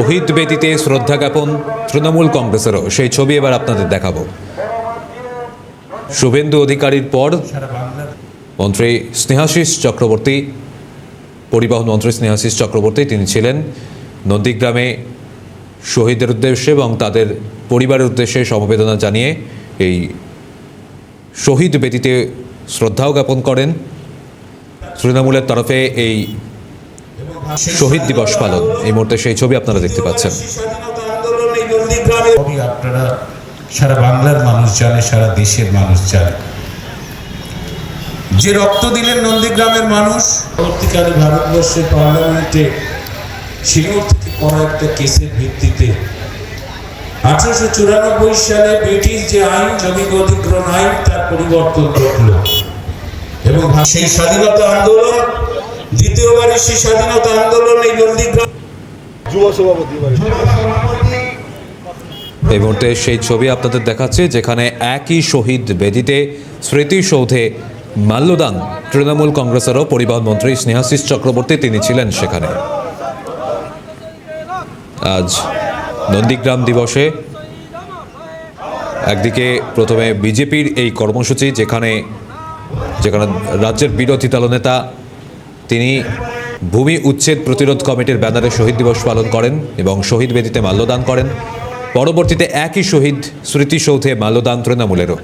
শহীদ বেদিতে শ্রদ্ধা জ্ঞাপন তৃণমূল কংগ্রেসেরও। সেই ছবি এবার আপনাদের দেখাবো। শুভেন্দু অধিকারীর পর মন্ত্রী স্নেহাশিস চক্রবর্তী, পরিবহন মন্ত্রী স্নেহাশিস চক্রবর্তী, তিনি ছিলেন নন্দীগ্রামে শহীদের উদ্দেশ্যে এবং তাদের পরিবারের উদ্দেশ্যে সমবেদনা জানিয়ে এই শহীদ বেদিতে শ্রদ্ধাও জ্ঞাপন করেন। তৃণমূলের তরফে এই শহীদ দিবস পালন। এই মুহূর্তে সেই ছবি আপনারা দেখতে পাচ্ছেন। সারা বাংলার মানুষ জানে, সারা দেশের মানুষ জানে। যে রক্ত দিলেন নন্দীগ্রামের মানুষ, পরবর্তীকালে ভারতবর্ষের পার্লামেন্টে থেকে করা একটা কেসের ভিত্তিতে আঠারোশো চুরানব্বই সালে ব্রিটিশ যে আইন জমিক অধিগ্রহণ আইন, তার পরিবর্তন ঘটল। এবং সেই স্বাধীনতা আন্দোলন দ্বিতীয়বারের সেই স্বাধীনতা আন্দোলন এই নন্দীগ্রাম যুব সভাপতি। এই মুহূর্তে সেই ছবি আপনাদের দেখাচ্ছে যেখানে একই শহীদ বেদিতে স্মৃতিসৌধে মাল্যদান তৃণমূল কংগ্রেসেরও পরিবহন মন্ত্রী স্নেহাশিস চক্রবর্তী তিনি ছিলেন সেখানে। আজ নন্দীগ্রাম দিবসে একদিকে প্রথমে বিজেপির এই কর্মসূচি যেখানে যেখানে রাজ্যের বিরোধী দলনেতা তিনি ভূমি উচ্ছেদ প্রতিরোধ কমিটির ব্যানারে শহীদ দিবস পালন করেন এবং শহীদ বেদিতে মাল্যদান করেন। পরবর্তীতে একই শহীদ স্মৃতিসৌধে মাল্যদান তৃণমূলেরও।